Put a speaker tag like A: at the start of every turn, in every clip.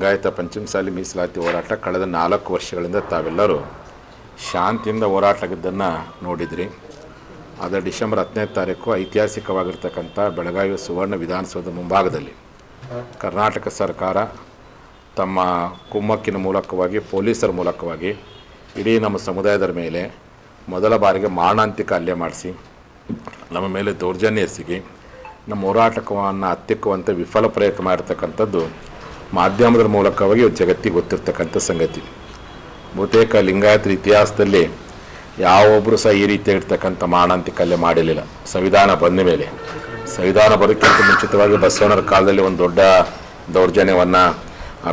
A: ಲಿಂಗಾಯತ ಪಂಚಮಸಾಲಿ ಮೀಸಲಾತಿ ಹೋರಾಟ ಕಳೆದ ನಾಲ್ಕು ವರ್ಷಗಳಿಂದ ತಾವೆಲ್ಲರೂ ಶಾಂತಿಯಿಂದ ಹೋರಾಟಗಿದ್ದನ್ನು ನೋಡಿದ್ರಿ. ಅದು ಡಿಸೆಂಬರ್ ಹತ್ತನೇ ತಾರೀಕು ಐತಿಹಾಸಿಕವಾಗಿರ್ತಕ್ಕಂಥ ಬೆಳಗಾವಿ ಸುವರ್ಣ ವಿಧಾನಸೌಧ ಮುಂಭಾಗದಲ್ಲಿ ಕರ್ನಾಟಕ ಸರ್ಕಾರ ತಮ್ಮ ಕುಮ್ಮಕ್ಕಿನ ಮೂಲಕವಾಗಿ, ಪೊಲೀಸರ ಮೂಲಕವಾಗಿ ಇಡೀ ನಮ್ಮ ಸಮುದಾಯದ ಮೇಲೆ ಮೊದಲ ಬಾರಿಗೆ ಮಾರಣಾಂತಿಕ ಹಲ್ಲೆ ಮಾಡಿಸಿ, ನಮ್ಮ ಮೇಲೆ ದೌರ್ಜನ್ಯ ಎಸಗಿ, ನಮ್ಮ ಹೋರಾಟಕವನ್ನು ಹತ್ತಿಕ್ಕುವಂತೆ ವಿಫಲ ಪ್ರಯತ್ನ ಮಾಡಿರ್ತಕ್ಕಂಥದ್ದು ಮಾಧ್ಯಮದ ಮೂಲಕವಾಗಿ ಜಗತ್ತಿಗೆ ಗೊತ್ತಿರ್ತಕ್ಕಂಥ ಸಂಗತಿ. ಬಹುತೇಕ ಲಿಂಗಾಯತರ ಇತಿಹಾಸದಲ್ಲಿ ಯಾವೊಬ್ಬರು ಸಹ ಈ ರೀತಿಯಾಗಿರ್ತಕ್ಕಂಥ ಮಾರಣಾಂತಿಕ ಹಲ್ಲೆ ಮಾಡಿರಲಿಲ್ಲ. ಸಂವಿಧಾನ ಬಂದ ಮೇಲೆ. ಸಂವಿಧಾನ ಬರೋಕ್ಕಿಂತ ಮುಂಚಿತವಾಗಿ ಬಸವಣ್ಣರ ಕಾಲದಲ್ಲಿ ಒಂದು ದೊಡ್ಡ ದೌರ್ಜನ್ಯವನ್ನು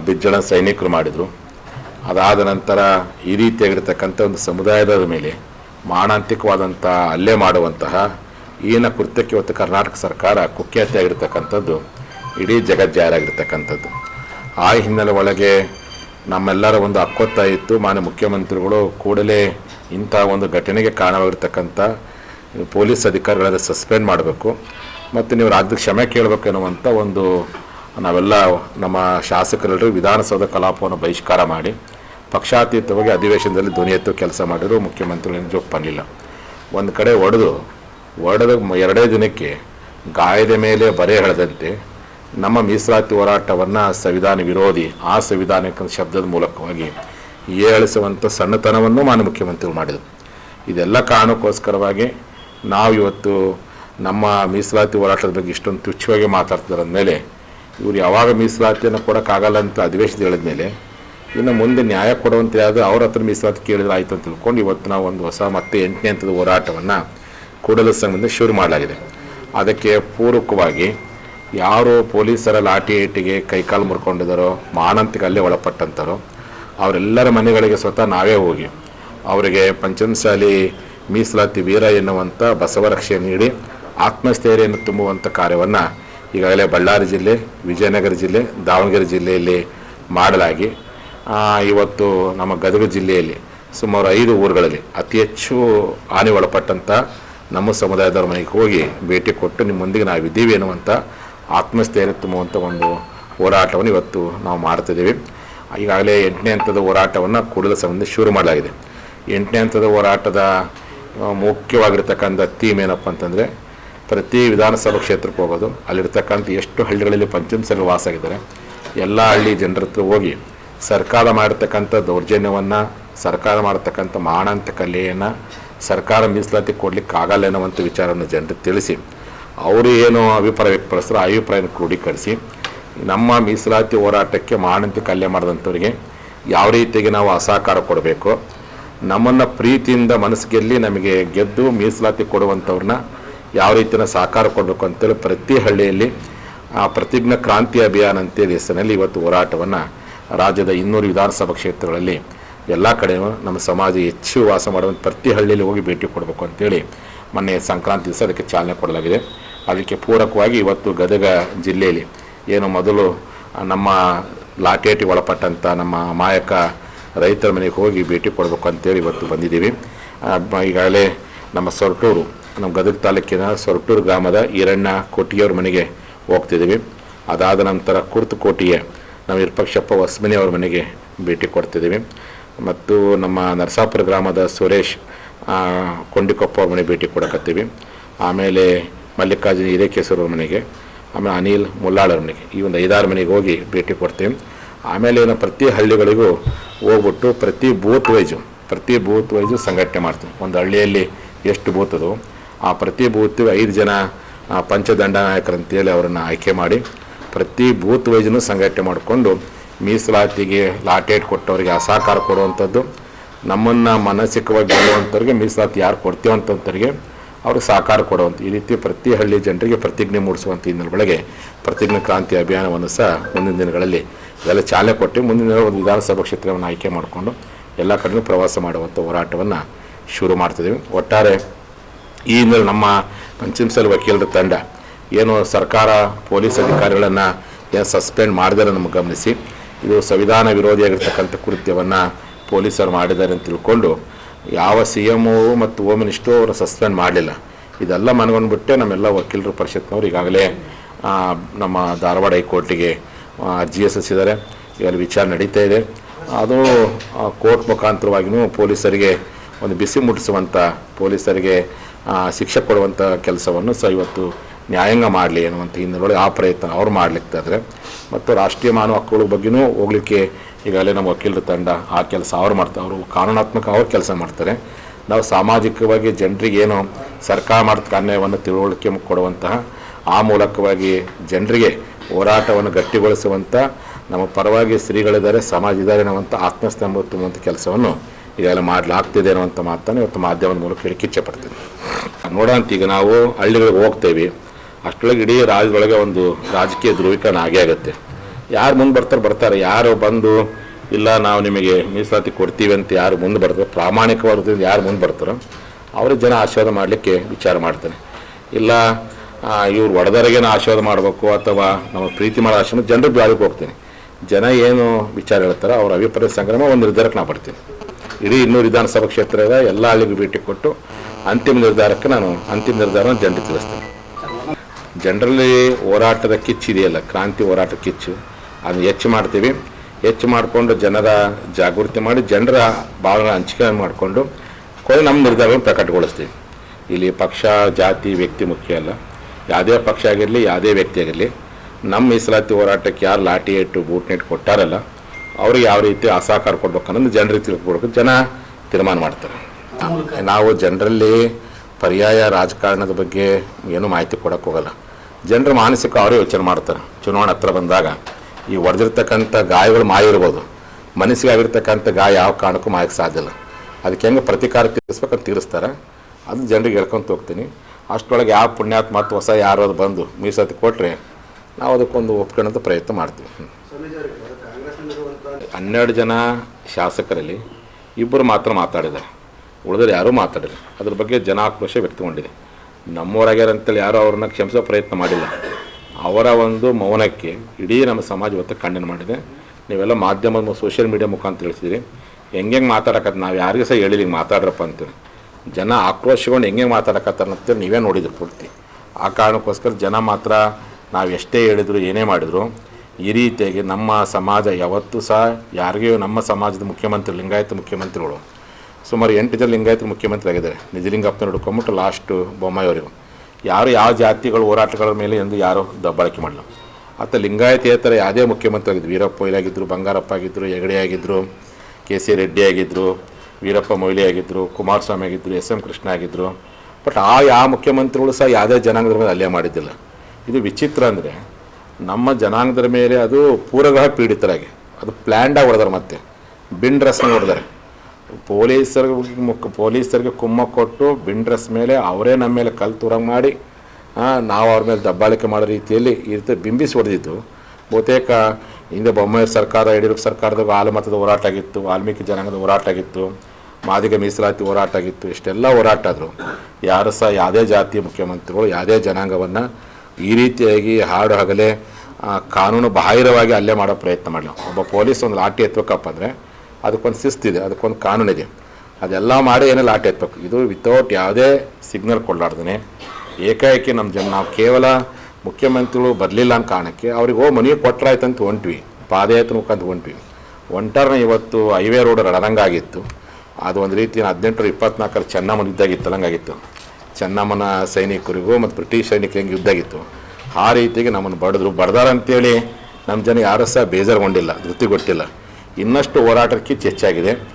A: ಬಿಜ್ಜಳ ಸೈನಿಕರು ಮಾಡಿದರು. ಅದಾದ ನಂತರ ಈ ರೀತಿಯಾಗಿರ್ತಕ್ಕಂಥ ಒಂದು ಸಮುದಾಯದ ಮೇಲೆ ಮಾರಣಾಂತಿಕವಾದಂಥ ಹಲ್ಲೆ ಮಾಡುವಂತಹ ಈನ ಕೃತ್ಯಕ್ಕೆ ಇವತ್ತು ಕರ್ನಾಟಕ ಸರ್ಕಾರ ಕುಖ್ಯಾತಿಯಾಗಿರ್ತಕ್ಕಂಥದ್ದು ಇಡೀ ಜಗಜ್ಜಾರಾಗಿರ್ತಕ್ಕಂಥದ್ದು ಆ ಹಿನ್ನೆಲೆ ಒಳಗೆ ನಮ್ಮೆಲ್ಲರ ಒಂದು ಅಕ್ಕೊತ್ತ ಇತ್ತು. ಮಾನ್ಯ ಮುಖ್ಯಮಂತ್ರಿಗಳು ಕೂಡಲೇ ಇಂಥ ಒಂದು ಘಟನೆಗೆ ಕಾರಣವಾಗಿರ್ತಕ್ಕಂಥ ಪೊಲೀಸ್ ಅಧಿಕಾರಿಗಳನ್ನ ಸಸ್ಪೆಂಡ್ ಮಾಡಬೇಕು. ಮತ್ತು ನೀವು ರಾಜ್ಯದ ಕ್ಷಮೆ ಕೇಳಬೇಕು ಎನ್ನುವಂಥ ಒಂದು ನಾವೆಲ್ಲ ನಮ್ಮ ಶಾಸಕರೆಲ್ಲರೂ ವಿಧಾನಸೌಧ ಕಲಾಪವನ್ನು ಬಹಿಷ್ಕಾರ ಮಾಡಿ ಪಕ್ಷಾತೀತವಾಗಿ ಅಧಿವೇಶನದಲ್ಲಿ ಧ್ವನಿ ಎತ್ತು ಕೆಲಸ ಮಾಡಿದ್ರು ಮುಖ್ಯಮಂತ್ರಿಗಳು ಜೋಕ್ ಬಂದಿಲ್ಲ ಒಂದು ಕಡೆ ಒಡೆದು, ಒಡೆದ ಎರಡೇ ದಿನಕ್ಕೆ ಗಾಯದ ಮೇಲೆ ಬರೆ ಎಳೆದಂತೆ ನಮ್ಮ ಮೀಸಲಾತಿ ಹೋರಾಟವನ್ನು ಸಂವಿಧಾನ ವಿರೋಧಿ, ಆ ಸಂವಿಧಾನಕ್ಕೆ ಶಬ್ದದ ಮೂಲಕವಾಗಿ ಏಳಿಸುವಂಥ ಸಣ್ಣತನವನ್ನು ಮಾನ್ಯ ಮುಖ್ಯಮಂತ್ರಿಗಳು ಮಾಡಿದರು. ಇದೆಲ್ಲ ಕಾರಣಕ್ಕೋಸ್ಕರವಾಗಿ ನಾವು ಇವತ್ತು ನಮ್ಮ ಮೀಸಲಾತಿ ಹೋರಾಟದ ಬಗ್ಗೆ ಇಷ್ಟೊಂದು ತುಚ್ಛವಾಗಿ ಮಾತಾಡ್ತಿದ್ದಾರೆ ಅಂದಮೇಲೆ, ಇವ್ರು ಯಾವಾಗ ಮೀಸಲಾತಿಯನ್ನು ಕೊಡೋಕ್ಕಾಗಲ್ಲ ಅಂತ ಅಧಿವೇಶನ ಹೇಳಿದ್ಮೇಲೆ ಇನ್ನು ಮುಂದೆ ನ್ಯಾಯ ಕೊಡುವಂತ ಯಾವುದು ಅವ್ರ ಹತ್ರ ಮೀಸಲಾತಿ ಕೇಳಿದ್ರೆ ಆಯಿತು ಅಂತ ತಿಳ್ಕೊಂಡು ಇವತ್ತು ನಾವು ಒಂದು ಹೊಸ ಮತ್ತೆ ಎಂಟನೇ ಹಂತದ ಹೋರಾಟವನ್ನು ಕೂಡಲ ಸಂಘದಿಂದ ಶುರು ಮಾಡಲಾಗಿದೆ. ಅದಕ್ಕೆ ಪೂರಕವಾಗಿ ಯಾರು ಪೊಲೀಸರ ಲಾಠಿ ಏಟಿಗೆ ಕೈಕಾಲು ಮುರ್ಕೊಂಡಿದ್ದಾರೋ ಮಾನಂತಿಗೆ ಅಲ್ಲೇ ಒಳಪಟ್ಟಂತಾರೋ, ಅವರೆಲ್ಲರ ಮನೆಗಳಿಗೆ ಸ್ವತಃ ನಾವೇ ಹೋಗಿ, ಅವರಿಗೆ ಪಂಚಮಸಾಲಿ ಮೀಸಲಾತಿ ವೀರ ಎನ್ನುವಂಥ ಬಸವರಕ್ಷೆ ನೀಡಿ ಆತ್ಮಸ್ಥೈರ್ಯನ್ನು ತುಂಬುವಂಥ ಕಾರ್ಯವನ್ನು ಈಗಾಗಲೇ ಬಳ್ಳಾರಿ ಜಿಲ್ಲೆ, ವಿಜಯನಗರ ಜಿಲ್ಲೆ, ದಾವಣಗೆರೆ ಜಿಲ್ಲೆಯಲ್ಲಿ ಮಾಡಲಾಗಿ ಇವತ್ತು ನಮ್ಮ ಗದಗ ಜಿಲ್ಲೆಯಲ್ಲಿ ಸುಮಾರು ಐದು ಊರುಗಳಲ್ಲಿ ಅತಿ ಹೆಚ್ಚು ಹಾನಿ ಒಳಪಟ್ಟಂಥ ನಮ್ಮ ಸಮುದಾಯದವ್ರ ಮನೆಗೆ ಹೋಗಿ ಭೇಟಿ ಕೊಟ್ಟು ನಿಮ್ಮೊಂದಿಗೆ ನಾವಿದ್ದೀವಿ ಎನ್ನುವಂಥ ಆತ್ಮಸ್ಥೈರ್ಯ ತುಂಬುವಂಥ ಒಂದು ಹೋರಾಟವನ್ನು ಇವತ್ತು ನಾವು ಮಾಡ್ತಿದ್ದೀವಿ. ಈಗಾಗಲೇ ಎಂಟನೇ ಹಂತದ ಹೋರಾಟವನ್ನು ಕೂಡಲ ಸಂಬಂಧ ಶುರು ಮಾಡಲಾಗಿದೆ. ಎಂಟನೇ ಹಂತದ ಹೋರಾಟದ ಮುಖ್ಯವಾಗಿರ್ತಕ್ಕಂಥ ಥೀಮ್ ಏನಪ್ಪ ಅಂತಂದರೆ, ಪ್ರತಿ ವಿಧಾನಸಭಾ ಕ್ಷೇತ್ರಕ್ಕೆ ಹೋಗೋದು. ಅಲ್ಲಿರ್ತಕ್ಕಂಥ ಎಷ್ಟು ಹಳ್ಳಿಗಳಲ್ಲಿ ಪಂಚಮಸರು ವಾಸ ಆಗಿದ್ದಾರೆ. ಎಲ್ಲ ಹಳ್ಳಿ ಜನರ ಹತ್ರ ಹೋಗಿ ಸರ್ಕಾರ ಮಾಡಿರ್ತಕ್ಕಂಥ ದೌರ್ಜನ್ಯವನ್ನು, ಸರ್ಕಾರ ಮಾಡತಕ್ಕಂಥ ಮಾಣಂತ ಕಲೆಯನ್ನು ಸರ್ಕಾರ ಮೀಸಲಾತಿ ಕೊಡಲಿಕ್ಕೆ ಆಗಲ್ಲ ಅನ್ನುವಂಥ ವಿಚಾರವನ್ನು ಜನರಿಗೆ ತಿಳಿಸಿ ಅವರು ಏನು ಅಭಿಪ್ರಾಯ ವ್ಯಕ್ತಪಡಿಸ್ತಾರೋ, ಆ ಅಭಿಪ್ರಾಯನ ಕ್ರೋಢೀಕರಿಸಿ ನಮ್ಮ ಮೀಸಲಾತಿ ಹೋರಾಟಕ್ಕೆ ಮಾಡಂತೆ ಕಲ್ಲೆ ಮಾಡಿದಂಥವ್ರಿಗೆ ಯಾವ ರೀತಿಯಾಗಿ ನಾವು ಅಸಹಕಾರ ಕೊಡಬೇಕು, ನಮ್ಮನ್ನು ಪ್ರೀತಿಯಿಂದ ಮನಸ್ಸು ಗೆಲ್ಲಿ ನಮಗೆ ಗೆದ್ದು ಮೀಸಲಾತಿ ಕೊಡುವಂಥವ್ರನ್ನ ಯಾವ ರೀತಿಯ ಸಹಕಾರ ಕೊಡಬೇಕು ಅಂತೇಳಿ ಪ್ರತಿ ಹಳ್ಳಿಯಲ್ಲಿ, ಆ ಪ್ರತಿಜ್ಞಾ ಕ್ರಾಂತಿ ಅಭಿಯಾನ ಅಂತೇಳಿ ಹೆಸರಿನಲ್ಲಿ ಇವತ್ತು ಹೋರಾಟವನ್ನು ರಾಜ್ಯದ ಇನ್ನೂರು ವಿಧಾನಸಭಾ ಕ್ಷೇತ್ರಗಳಲ್ಲಿ ಎಲ್ಲ ಕಡೆ ನಮ್ಮ ಸಮಾಜ ಹೆಚ್ಚು ವಾಸ ಮಾಡುವಂಥ ಪ್ರತಿ ಹಳ್ಳಿಯಲ್ಲಿ ಹೋಗಿ ಭೇಟಿ ಕೊಡಬೇಕು ಅಂತೇಳಿ ಮೊನ್ನೆ ಸಂಕ್ರಾಂತಿ ದಿವಸ ಅದಕ್ಕೆ ಚಾಲನೆ ಕೊಡಲಾಗಿದೆ. ಅದಕ್ಕೆ ಪೂರಕವಾಗಿ ಇವತ್ತು ಗದಗ ಜಿಲ್ಲೆಯಲ್ಲಿ ಏನು ಮೊದಲು ನಮ್ಮ ಲಾಟೇಟಿ ಒಳಪಟ್ಟಂಥ ನಮ್ಮ ಅಮಾಯಕ ರೈತರ ಮನೆಗೆ ಹೋಗಿ ಭೇಟಿ ಕೊಡಬೇಕು ಅಂತೇಳಿ ಇವತ್ತು ಬಂದಿದ್ದೀವಿ. ಈಗಾಗಲೇ ನಮ್ಮ ಸೊರಟೂರು, ನಮ್ಮ ಗದಗ ತಾಲೂಕಿನ ಸೊರಟೂರು ಗ್ರಾಮದ ಈರಣ್ಣ ಕೋಟಿಯವ್ರ ಮನೆಗೆ ಹೋಗ್ತಿದ್ದೀವಿ. ಅದಾದ ನಂತರ ಕುರ್ತಕೋಟೆಯ ನಮ್ಮ ವಿರ್ಪಕ್ಷಪ್ಪ ಹೊಸ್ಮನಿ ಅವ್ರ ಮನೆಗೆ ಭೇಟಿ ಕೊಡ್ತಿದ್ದೀವಿ. ಮತ್ತು ನಮ್ಮ ನರಸಾಪುರ ಗ್ರಾಮದ ಸುರೇಶ್ ಕೊಂಡಿಕೊಪ್ಪ ಅವ್ರ ಮನೆಗೆ ಭೇಟಿ ಕೊಡಕತ್ತೀವಿ. ಆಮೇಲೆ ಮಲ್ಲಿಕಾರ್ಜುನ ಹಿರೇಕೇಶ್ವರ ಮನೆಗೆ, ಆಮೇಲೆ ಅನಿಲ್ ಮುಲ್ಲಾಳರ ಮನೆಗೆ. ಈ ಒಂದು ಐದಾರು ಮನೆಗೆ ಹೋಗಿ ಭೇಟಿ ಕೊಡ್ತೀವಿ ಆಮೇಲೆ ಏನು ಪ್ರತಿ ಹಳ್ಳಿಗಳಿಗೂ ಹೋಗ್ಬಿಟ್ಟು ಪ್ರತಿ ಬೂತ್ ವೈಜು ಪ್ರತಿ ಬೂತ್ ವೈಜು ಸಂಘಟನೆ ಮಾಡ್ತೀವಿ ಒಂದು ಹಳ್ಳಿಯಲ್ಲಿ ಎಷ್ಟು ಬೂತ್ ಅದು ಆ ಪ್ರತಿ ಬೂತಿಗೆ ಐದು ಜನ ಪಂಚದಂಡ ನಾಯಕರಂತೇಳಿ ಅವರನ್ನು ಆಯ್ಕೆ ಮಾಡಿ ಪ್ರತಿ ಬೂತ್ ಸಂಘಟನೆ ಮಾಡಿಕೊಂಡು ಮೀಸಲಾತಿಗೆ ಲಾಟೇಟ್ ಕೊಟ್ಟವರಿಗೆ ಅಸಹಕಾರ ಕೊಡುವಂಥದ್ದು, ನಮ್ಮನ್ನು ಮಾನಸಿಕವಾಗಿ ಗೆಲ್ಲುವಂಥವ್ರಿಗೆ ಮೀಸಲಾತಿ ಯಾರು ಕೊಡ್ತೀವಿ ಅಂತಂಥವ್ರಿಗೆ ಅವ್ರಿಗೆ ಸಹಕಾರ ಕೊಡುವಂಥ ಈ ರೀತಿ ಪ್ರತಿ ಹಳ್ಳಿ ಜನರಿಗೆ ಪ್ರತಿಜ್ಞೆ ಮೂಡಿಸುವಂಥ ಹಿನ್ನೆಲೆ ಒಳಗೆ ಪ್ರತಿಜ್ಞೆ ಕ್ರಾಂತಿ ಅಭಿಯಾನವನ್ನು ಸಹ ಮುಂದಿನ ದಿನಗಳಲ್ಲಿ ಇದೆಲ್ಲ ಚಾಲನೆ ಕೊಟ್ಟು ಮುಂದಿನ ದಿನ ಒಂದು ವಿಧಾನಸಭಾ ಕ್ಷೇತ್ರವನ್ನು ಆಯ್ಕೆ ಮಾಡಿಕೊಂಡು ಎಲ್ಲ ಕಡೆಯೂ ಪ್ರವಾಸ ಮಾಡುವಂಥ ಹೋರಾಟವನ್ನು ಶುರು ಮಾಡ್ತಿದ್ದೀವಿ. ಒಟ್ಟಾರೆ ಈ ಹಿನ್ನೆಲೆ ನಮ್ಮ ಪಂಚಮಸಲ್ ವಕೀಲರ ತಂಡ ಏನು ಸರ್ಕಾರ, ಪೊಲೀಸ್ ಅಧಿಕಾರಿಗಳನ್ನು ಏನು ಸಸ್ಪೆಂಡ್ ಮಾಡಿದಾರೆ ನಮಗೆ ಗಮನಿಸಿ. ಇದು ಸಂವಿಧಾನ ವಿರೋಧಿಯಾಗಿರ್ತಕ್ಕಂಥ ಕೃತ್ಯವನ್ನು ಪೊಲೀಸರು ಮಾಡಿದ್ದಾರೆ ಅಂತ ತಿಳ್ಕೊಂಡು ಯಾವ ಸಿ ಎಂ ಮತ್ತು ಹೋಮ್ ಮಿನಿಸ್ಟ್ರು ಅವರು ಸಸ್ಪೆಂಡ್ ಮಾಡಲಿಲ್ಲ. ಇದೆಲ್ಲ ಮನಗೊಂಡ್ಬಿಟ್ಟೆ ನಮ್ಮೆಲ್ಲ ವಕೀಲರ ಪರಿಷತ್ನವ್ರು ಈಗಾಗಲೇ ನಮ್ಮ ಧಾರವಾಡ ಹೈಕೋರ್ಟಿಗೆ ಅರ್ಜಿ ಎಸಿದ್ದಾರೆ ಇವಲ್ಲಿ ವಿಚಾರ ನಡೀತಾ ಇದೆ. ಅದು ಕೋರ್ಟ್ ಮುಖಾಂತರವಾಗಿಯೂ ಪೊಲೀಸರಿಗೆ ಒಂದು ಬಿಸಿ ಮುಟ್ಟಿಸುವಂಥ ಪೊಲೀಸರಿಗೆ ಶಿಕ್ಷೆ ಕೊಡುವಂಥ ಕೆಲಸವನ್ನು ಸಹ ಇವತ್ತು ನ್ಯಾಯಾಂಗ ಮಾಡಲಿ ಅನ್ನುವಂಥ ಹಿನ್ನೆಲೆಯೊಳಗೆ ಆ ಪ್ರಯತ್ನ ಅವ್ರು ಮಾಡಲಿಕ್ಕಾದ್ರೆ. ಮತ್ತು ರಾಷ್ಟ್ರೀಯ ಮಾನವ ಹಕ್ಕುಗಳ ಬಗ್ಗೆಯೂ ಹೋಗ್ಲಿಕ್ಕೆ ಈಗಾಗಲೇ ನಮ್ಮ ವಕೀಲರ ತಂಡ ಆ ಕೆಲಸ ಅವ್ರು ಮಾಡ್ತಾರೆ ಅವರು ಕಾನೂನಾತ್ಮಕ ಅವ್ರು ಕೆಲಸ ಮಾಡ್ತಾರೆ. ನಾವು ಸಾಮಾಜಿಕವಾಗಿ ಜನರಿಗೆ ಏನು ಸರ್ಕಾರ ಮಾಡ್ತಕ್ಕ ಅನ್ಯಾಯವನ್ನು ತಿಳುವಳಿಕೆ ಕೊಡುವಂತಹ ಆ ಮೂಲಕವಾಗಿ ಜನರಿಗೆ ಹೋರಾಟವನ್ನು ಗಟ್ಟಿಗೊಳಿಸುವಂಥ ನಮ್ಮ ಪರವಾಗಿ ಶ್ರೀಗಳಿದ್ದಾರೆ, ಸಮಾಜ ಇದ್ದಾರೆ ಅನ್ನುವಂಥ ಆತ್ಮಸ್ತಂಭ ತುಂಬುವಂಥ ಕೆಲಸವನ್ನು ಈಗಾಗಲೇ ಮಾಡಲಾಗ್ತಿದೆ ಅನ್ನುವಂಥ ಮಾತನ್ನು ಇವತ್ತು ಮಾಧ್ಯಮದ ಮೂಲಕ ಹೇಳಿಕ್ಕೆ ಇಚ್ಛೆ ಪಡ್ತೀನಿ. ನೋಡೋಂತ ಈಗ ನಾವು ಹಳ್ಳಿಗಳಿಗೆ ಹೋಗ್ತೇವೆ. ಅಷ್ಟರೊಳಗೆ ಇಡೀ ರಾಜ್ಯದೊಳಗೆ ಒಂದು ರಾಜಕೀಯ ಧ್ರುವೀಕರಣ ಆಗೇ ಆಗುತ್ತೆ. ಯಾರು ಮುಂದೆ ಬರ್ತಾರೆ ಬರ್ತಾರೆ. ಯಾರು ಬಂದು, ಇಲ್ಲ, ನಾವು ನಿಮಗೆ ಮೀಸಲಾತಿ ಕೊಡ್ತೀವಿ ಅಂತ ಯಾರು ಮುಂದೆ ಬರ್ತಾರೆ ಪ್ರಾಮಾಣಿಕವಾದ ಯಾರು ಮುಂದೆ ಬರ್ತಾರೋ, ಅವ್ರಿಗೆ ಜನ ಆಶೀರ್ವಾದ ಮಾಡಲಿಕ್ಕೆ ವಿಚಾರ ಮಾಡ್ತಾರೆ. ಇಲ್ಲ ಇವ್ರು ನಾ ಆಶೀರ್ವಾದ ಮಾಡಬೇಕು, ಅಥವಾ ನಮ್ಮ ಪ್ರೀತಿ ಮಾಡೋ ಆಶ್ರಮ ಜನರು ಬಾಳಿಗೆ ಹೋಗ್ತೀನಿ. ಜನ ಏನು ವಿಚಾರ ಹೇಳ್ತಾರೋ, ಅವ್ರ ಅಭಿಪ್ರಾಯ ಸಂಗ್ರಮ ಒಂದು ನಿರ್ಧಾರಕ್ಕೆ ನಾನು ಬರ್ತೀನಿ. ಇಡೀ ಇನ್ನೂ ವಿಧಾನಸಭಾ ಕ್ಷೇತ್ರದ ಎಲ್ಲ ಹಳ್ಳಿಗೂ ಭೇಟಿ ಕೊಟ್ಟು ಅಂತಿಮ ನಿರ್ಧಾರಕ್ಕೆ ನಾನು ಅಂತಿಮ ನಿರ್ಧಾರನ ಜನರಿಗೆ ತಿಳಿಸ್ತೇನೆ. ಜನರಲ್ಲಿ ಹೋರಾಟದ ಕಿಚ್ಚಿದೆಯಲ್ಲ ಕ್ರಾಂತಿ ಹೋರಾಟ ಕಿಚ್ಚು. ಅದನ್ನು ಹೆಚ್ಚು ಮಾಡ್ತೀವಿ. ಹೆಚ್ಚು ಮಾಡಿಕೊಂಡು ಜನರ ಜಾಗೃತಿ ಮಾಡಿ ಜನರ ಭಾವನೆ ಹಂಚಿಕೆ ಮಾಡಿಕೊಂಡು ಕೊನೆ ನಮ್ಮ ನಿರ್ಧಾರವನ್ನು ಪ್ರಕಟಗೊಳಿಸ್ತೀವಿ. ಇಲ್ಲಿ ಪಕ್ಷ ಜಾತಿ ವ್ಯಕ್ತಿ ಮುಖ್ಯ ಅಲ್ಲ. ಯಾವುದೇ ಪಕ್ಷ ಆಗಿರಲಿ ಯಾವುದೇ ವ್ಯಕ್ತಿ ಆಗಿರಲಿ ನಮ್ಮ ಮೀಸಲಾತಿ ಹೋರಾಟಕ್ಕೆ ಯಾರು ಲಾಠಿ ಇಟ್ಟು ಕೊಟ್ಟಾರಲ್ಲ ಅವ್ರಿಗೆ ಯಾವ ರೀತಿ ಅಸಹಕಾರ ಕೊಡ್ಬೇಕು ಅನ್ನೋದು ಜನರಿಗೆ ತಿಳ್ಕೊಡ್ಬೇಕು ಜನ ತೀರ್ಮಾನ ಮಾಡ್ತಾರೆ. ನಾವು ಜನರಲ್ಲಿ ಪರ್ಯಾಯ ರಾಜಕಾರಣದ ಬಗ್ಗೆ ಏನೂ ಮಾಹಿತಿ ಕೊಡೋಕ್ಕೆ ಹೋಗಲ್ಲ. ಜನರು ಮಾನಸಿಕ ಅವರು ಯೋಚನೆ ಮಾಡ್ತಾರೆ. ಚುನಾವಣೆ ಹತ್ರ ಬಂದಾಗ ಈ ಹೊಡೆದಿರ್ತಕ್ಕಂಥ ಗಾಯಗಳು ಮಾಯಿರ್ಬೋದು ಮನಸ್ಸಿಗೆ ಆಗಿರ್ತಕ್ಕಂಥ ಗಾಯ ಯಾವ ಕಾರಣಕ್ಕೂ ಮಾಯಕ್ಕೆ ಸಾಧ್ಯ ಇಲ್ಲ. ಅದಕ್ಕೆ ಹೆಂಗೆ ಪ್ರತಿಕಾರ ತೀರಿಸ್ಬೇಕಂತ ತೀರಿಸ್ತಾರೆ. ಅದು ಜನರಿಗೆ ಹೇಳ್ಕೊಂತ ಹೋಗ್ತೀನಿ. ಅಷ್ಟರೊಳಗೆ ಯಾವ ಪುಣ್ಯಾತ್ಮ ಮತ್ತು ಹೊಸ ಯಾರಾದ್ರು ಬಂದು ಮೀಸಲಾತಿ ಕೊಟ್ಟರೆ ನಾವು ಅದಕ್ಕೊಂದು ಒಪ್ಕೊಳ್ಳೋಂಥ ಪ್ರಯತ್ನ ಮಾಡ್ತೀವಿ. ಹನ್ನೆರಡು ಜನ ಶಾಸಕರಲ್ಲಿ ಇಬ್ಬರು ಮಾತ್ರ ಮಾತಾಡಿದ್ದಾರೆ. ಉಳಿದ್ರೆ ಯಾರೂ ಮಾತಾಡಿಲ್ಲ. ಅದ್ರ ಬಗ್ಗೆ ಜನಾಕ್ರೋಶ ವ್ಯಕ್ತಗೊಂಡಿದೆ. ನಮ್ಮವರಾಗ್ಯಾರ ಅಂತೇಳಿ ಯಾರೂ ಅವ್ರನ್ನ ಕ್ಷಮಿಸೋ ಪ್ರಯತ್ನ ಮಾಡಿಲ್ಲ. ಅವರ ಒಂದು ಮೌನಕ್ಕೆ ಇಡೀ ನಮ್ಮ ಸಮಾಜ ಇವತ್ತು ಖಂಡನೆ ಮಾಡಿದೆ. ನೀವೆಲ್ಲ ಮಾಧ್ಯಮ ಸೋಷಿಯಲ್ ಮೀಡಿಯಾ ಮುಖಾಂತರ ಹೇಳ್ತಿದ್ದೀರಿ. ಹೆಂಗೆ ಮಾತಾಡಕತ್ತ ನಾವು ಯಾರಿಗೂ ಸಹ ಹೇಳಿಲ್ಲ, ಹಿಂಗೆ ಮಾತಾಡ್ರಪ್ಪ ಅಂತೇಳಿ. ಜನ ಆಕ್ರೋಶಗೊಂಡು ಹೆಂಗೆ ಮಾತಾಡಕತ್ತಾರ ಅಂತೇಳಿ ನೀವೇ ನೋಡಿದ್ರು ಪೂರ್ತಿ. ಆ ಕಾರಣಕ್ಕೋಸ್ಕರ ಜನ ಮಾತ್ರ ನಾವು ಎಷ್ಟೇ ಹೇಳಿದ್ರು, ಏನೇ ಮಾಡಿದ್ರು, ಈ ರೀತಿಯಾಗಿ ನಮ್ಮ ಸಮಾಜ ಯಾವತ್ತೂ ಸಹ ಯಾರಿಗೂ ನಮ್ಮ ಸಮಾಜದ ಮುಖ್ಯಮಂತ್ರಿ, ಲಿಂಗಾಯತ ಮುಖ್ಯಮಂತ್ರಿಗಳು ಸುಮಾರು ಎಂಟು ಜನ ಲಿಂಗಾಯತ ಮುಖ್ಯಮಂತ್ರಿ ಆಗಿದ್ದಾರೆ ನಿಜಲಿಂಗಪ್ಪನ ಹಿಡ್ಕೊಂಬಿಟ್ಟು ಲಾಸ್ಟು ಬೊಮ್ಮಾಯಿಯವರೆಗೂ ಯಾರು ಯಾವ ಜಾತಿಗಳು ಹೋರಾಟಗಳ ಮೇಲೆ ಎಂದು ಯಾರೂ ದಬ್ಬಾಳಿಕೆ ಮಾಡಲ್ಲ. ಆತ ಲಿಂಗಾಯತೇತರ ಯಾವುದೇ ಮುಖ್ಯಮಂತ್ರಿ ಆಗಿದ್ರು ವೀರಪ್ಪ ಮೊಯ್ಲಾಗಿದ್ದರು ಬಂಗಾರಪ್ಪ ಆಗಿದ್ದರು ಹೆಗಡೆ ಆಗಿದ್ದರು ಕೆ ಸಿ ರೆಡ್ಡಿ ಆಗಿದ್ದರು ವೀರಪ್ಪ ಮೊಯ್ಲಿ ಆಗಿದ್ದರು ಕುಮಾರಸ್ವಾಮಿ ಆಗಿದ್ದರು ಎಸ್ ಎಂ ಕೃಷ್ಣ ಆಗಿದ್ದರು ಬಟ್ ಆ ಯಾವ ಮುಖ್ಯಮಂತ್ರಿಗಳು ಸಹ ಯಾವುದೇ ಜನಾಂಗದ ಮೇಲೆ ಅಲ್ಲೇ ಮಾಡಿದ್ದಿಲ್ಲ. ಇದು ವಿಚಿತ್ರ ಅಂದರೆ ನಮ್ಮ ಜನಾಂಗದ ಮೇಲೆ ಅದು ಪೂರ್ವಗ್ರಹ ಪೀಡಿತರಾಗಿ, ಅದು ಪ್ಲ್ಯಾಂಡಾಗಿ ಹೊಡೆದಾರೆ ಮತ್ತೆ. ಬಿನ್ ಡ್ರೆಸ್ನ ಹೊಡೆದಾರೆ. ಪೊಲೀಸರಿಗೆ ಮುಖ ಪೊಲೀಸರಿಗೆ ಕುಮ್ಮ ಕೊಟ್ಟು ಬಿಂಡ್ರೆಸ್ ಮೇಲೆ ಅವರೇ ನಮ್ಮ ಮೇಲೆ ಕಲ್ ತೂರಂಗ್ ಮಾಡಿ ನಾವು ಅವ್ರ ಮೇಲೆ ದಬ್ಬಾಳಿಕೆ ಮಾಡೋ ರೀತಿಯಲ್ಲಿ ಈ ರೀತಿ ಬಿಂಬಿಸಿ ಹೊಡೆದಿದ್ದು. ಬಹುತೇಕ ಹಿಂದೆ ಬೊಮ್ಮಾಯಿ ಸರ್ಕಾರ, ಯಡಿಯೂರಪ್ಪ ಸರ್ಕಾರದಾಗ ಆಲಮತದ ಹೋರಾಟ ಆಗಿತ್ತು, ವಾಲ್ಮೀಕಿ ಜನಾಂಗದ ಹೋರಾಟ ಆಗಿತ್ತು, ಮಾದಿಗ ಮೀಸಲಾತಿ ಹೋರಾಟ ಆಗಿತ್ತು, ಇಷ್ಟೆಲ್ಲ ಹೋರಾಟ ಆದರು. ಯಾರು ಸಹ ಯಾವುದೇ ಜಾತಿ ಮುಖ್ಯಮಂತ್ರಿಗಳು, ಯಾವುದೇ ಜನಾಂಗವನ್ನು ಈ ರೀತಿಯಾಗಿ ಹಾಡು ಹಗಲೇ ಕಾನೂನು ಬಾಹಿರವಾಗಿ ಅಲ್ಲೇ ಮಾಡೋ ಪ್ರಯತ್ನ ಮಾಡಲಿ ಒಬ್ಬ ಪೊಲೀಸ್ ಒಂದು ಲಾಠಿ ಎತ್ತಬೇಕಪ್ಪ ಅಂದರೆ ಅದಕ್ಕೊಂದು ಶಿಸ್ತಿದೆ ಅದಕ್ಕೊಂದು ಕಾನೂನಿದೆ ಅದೆಲ್ಲ ಮಾಡಿ ಏನೆಲ್ಲ ಆಟ ಎತ್ತಬೇಕು? ಇದು ವಿತೌಟ್ ಯಾವುದೇ ಸಿಗ್ನಲ್ ಕೊಡಲಾರ್ದೇ ಏಕಾಏಕಿ ನಮ್ಮ ಜನ, ನಾವು ಕೇವಲ ಮುಖ್ಯಮಂತ್ರಿಗಳು ಬರಲಿಲ್ಲ ಅನ್ನೋ ಕಾರಣಕ್ಕೆ ಅವ್ರಿಗೆ ಹೋಗಿ ಮನೆಗೆ ಅಂತ ಹೊಂಟ್ವಿ. ಪಾದಯಾತ್ರೆ ಮುಖಾಂತ ಹೊಂಟ್ವಿ. ಒಂಟರ್ನ ಇವತ್ತು ಹೈವೇ ರೋಡ್ ರಣರಂಗಾಗಿತ್ತು. ಅದು ಒಂದು ರೀತಿ ಹದಿನೆಂಟರ ಇಪ್ಪತ್ನಾಲ್ಕರ ಚೆನ್ನಮ್ಮನ ಯುದ್ಧ ಆಗಿತ್ತು ಹಂಗಾಗಿತ್ತು ಚೆನ್ನಮ್ಮನ ಸೈನಿಕರಿಗೂ ಮತ್ತು ಬ್ರಿಟಿಷ್ ಸೈನಿಕರಿಗೆ ಹೆಂಗೆ ಯುದ್ಧ ಆಗಿತ್ತು. ಆ ರೀತಿಗೆ ನಮ್ಮನ್ನು ಬಡಿದ್ರು. ಬಡ್ದಾರ ಅಂತೇಳಿ ನಮ್ಮ ಜನ ಯಾರೂ ಸಹ ಬೇಜಾರುಗೊಂಡಿಲ್ಲ, ಧೃತಿಗೊಟ್ಟಿಲ್ಲ. ಇನ್ನಷ್ಟು ಹೋರಾಟಕ್ಕೆ ಹೆಚ್ಚಾಗಿದೆ.